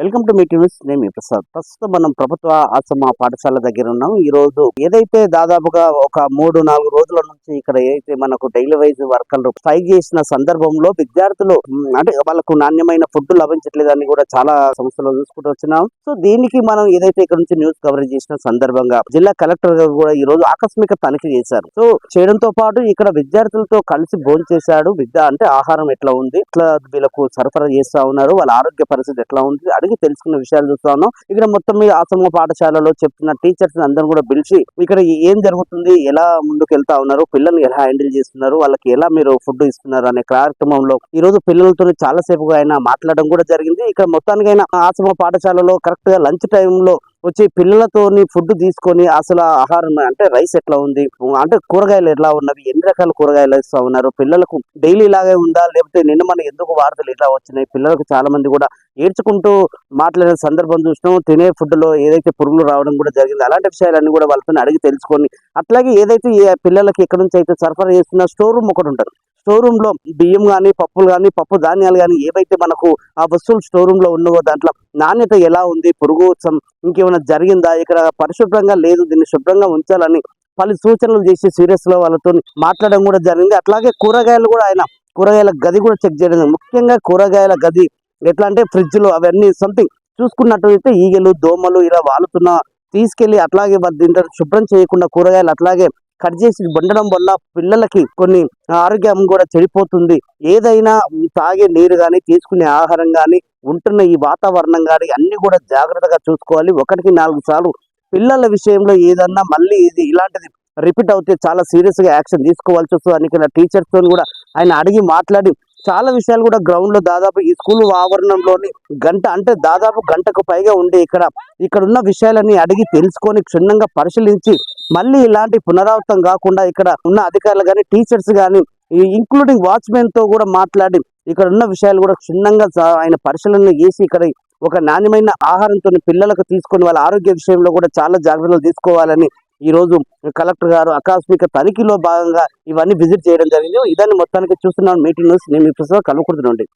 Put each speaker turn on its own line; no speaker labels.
Welcome to me news నేను మీ ప్రసాద్. ప్రస్తుతం మనం ప్రభుత్వ ఆశ్రమ పాఠశాల దగ్గర ఉన్నాం. ఈ రోజు ఏదైతే దాదాపుగా ఒక మూడు నాలుగు రోజుల నుంచి ఇక్కడ ఏదైతే మనకు డైలీ వైజ్ వర్కర్లు స్ట్రైక్ చేసిన సందర్భంలో విద్యార్థులు అంటే వాళ్ళకు నాణ్యమైన ఫుడ్ లభించట్లేదని కూడా చాలా సంస్థలు చూసుకుంటూ వచ్చినాం. సో దీనికి మనం ఏదైతే ఇక్కడ నుంచి న్యూస్ కవరేజ్ చేసిన సందర్భంగా జిల్లా కలెక్టర్ గారు కూడా ఈ రోజు ఆకస్మిక తనిఖీ చేశారు. సో చేయడంతో పాటు ఇక్కడ విద్యార్థులతో కలిసి భోజనం చేశాడు విద్య అంటే ఆహారం ఎట్లా ఉంది? ఎట్లా వీళ్ళకు సరఫరా చేస్తా ఉన్నారు? వాళ్ళ ఆరోగ్య పరిస్థితి ఎట్లా ఉంది? అడిగి తెలుసుకున్న విషయాలు చూస్తా ఉన్నాం. ఇక్కడ మొత్తం మీద ఆశ్రమ పాఠశాలలో చెప్తున్న టీచర్స్ అందరూ కూడా పిలిచి ఇక్కడ ఏం జరుగుతుంది ఎలా ముందుకు వెళ్తా ఉన్నారు పిల్లల్ని ఎలా హ్యాండిల్ చేస్తున్నారు వాళ్ళకి ఎలా మీరు ఫుడ్ ఇస్తున్నారు అనే కార్యక్రమంలో ఈ రోజు పిల్లలతో చాలా సేపుగా ఆయన మాట్లాడడం కూడా జరిగింది. ఇక్కడ మొత్తానికైనా ఆశ్రమ పాఠశాలలో కరెక్ట్గా లంచ్ టైంలో వచ్చి పిల్లలతోని ఫుడ్ తీసుకొని అసలు ఆహారం అంటే రైస్ ఎట్లా ఉంది? అంటే కూరగాయలు ఎట్లా ఉన్నవి? ఎన్ని రకాల కూరగాయలు ఇస్తా ఉన్నారు? పిల్లలకు డైలీ ఇలాగే ఉందా? లేకపోతే నిన్న మన ఎందుకు వార్తలు ఇట్లా వచ్చినాయి? పిల్లలకు చాలా మంది కూడా ఏడ్చుకుంటూ మాట్లాడిన సందర్భం చూసినాం. తినే ఫుడ్లో ఏదైతే పురుగులు రావడం కూడా జరిగింది. అలాంటి విషయాలన్నీ కూడా వాళ్ళతో అడిగి తెలుసుకొని అట్లాగే ఏదైతే పిల్లలకి ఎక్కడి నుంచి అయితే సరఫరా చేస్తున్న స్టోర్ రూమ్ ఒకటి ఉంటుంది. స్టోర్లో బియ్యం కానీ పప్పులు కానీ పప్పు ధాన్యాలు కానీ ఏవైతే మనకు ఆ వస్తువులు స్టోర్ రూమ్లో ఉన్నవో దాంట్లో నాణ్యత ఎలా ఉంది పురుగు సం- ఇంకేమైనా జరిగిందా ఇక్కడ పరిశుభ్రంగా లేదు దీన్ని శుభ్రంగా ఉంచాలని పలు సూచనలు చేసి సీరియస్లో వాళ్ళతో మాట్లాడడం కూడా జరిగింది. అట్లాగే కూరగాయలు కూడా ఆయన కూరగాయల గది కూడా చెక్ చేయడం ముఖ్యంగా కూరగాయల గది ఎట్లా అంటే ఫ్రిడ్జ్లు అవన్నీ సంథింగ్ చూసుకున్నట్టయితే ఈగలు దోమలు ఇలా వాలుతున్న తీసుకెళ్ళి అట్లాగే దీంట్లో శుభ్రం చేయకుండా కూరగాయలు అట్లాగే కట్ చేసి వండడం వల్ల పిల్లలకి కొన్ని ఆరోగ్యం కూడా చెడిపోతుంది. ఏదైనా తాగే నీరు కానీ తీసుకునే ఆహారం కానీ ఉంటున్న ఈ వాతావరణం కానీ అన్ని కూడా జాగ్రత్తగా చూసుకోవాలి. ఒకటికి నాలుగు సార్లు పిల్లల విషయంలో ఏదన్నా మళ్ళీ ఇది ఇలాంటిది రిపీట్ అవుతే చాలా సీరియస్గా యాక్షన్ తీసుకోవాల్సి వస్తుంది. అని ఇక్కడ కూడా ఆయన అడిగి మాట్లాడి చాలా విషయాలు కూడా గ్రౌండ్లో దాదాపు ఈ స్కూల్ ఆవరణంలోని గంట అంటే దాదాపు గంటకు పైగా ఉండే ఇక్కడ. ఇక్కడ ఉన్న విషయాలన్నీ అడిగి తెలుసుకొని క్షుణ్ణంగా పరిశీలించి మళ్ళీ ఇలాంటి పునరావృతం కాకుండా ఇక్కడ ఉన్న అధికారులు కానీ టీచర్స్ కానీ ఇంక్లూడింగ్ వాచ్మెన్తో కూడా మాట్లాడి ఇక్కడ ఉన్న విషయాలు కూడా క్షుణ్ణంగా ఆయన పరిశీలన చేసి ఇక్కడ ఒక నాణ్యమైన ఆహారంతో పిల్లలకు తీసుకొని వాళ్ళ ఆరోగ్య విషయంలో కూడా చాలా జాగ్రత్తలు తీసుకోవాలని ఈ రోజు కలెక్టర్ గారు ఆకస్మిక తనిఖీలో భాగంగా ఇవన్నీ విజిట్ చేయడం జరిగింది. ఇదాన్ని మొత్తానికి చూస్తున్నాను మీటింగ్ న్యూస్ నేను మీ ప్రస్తుతం కలుపుకుంటుండండి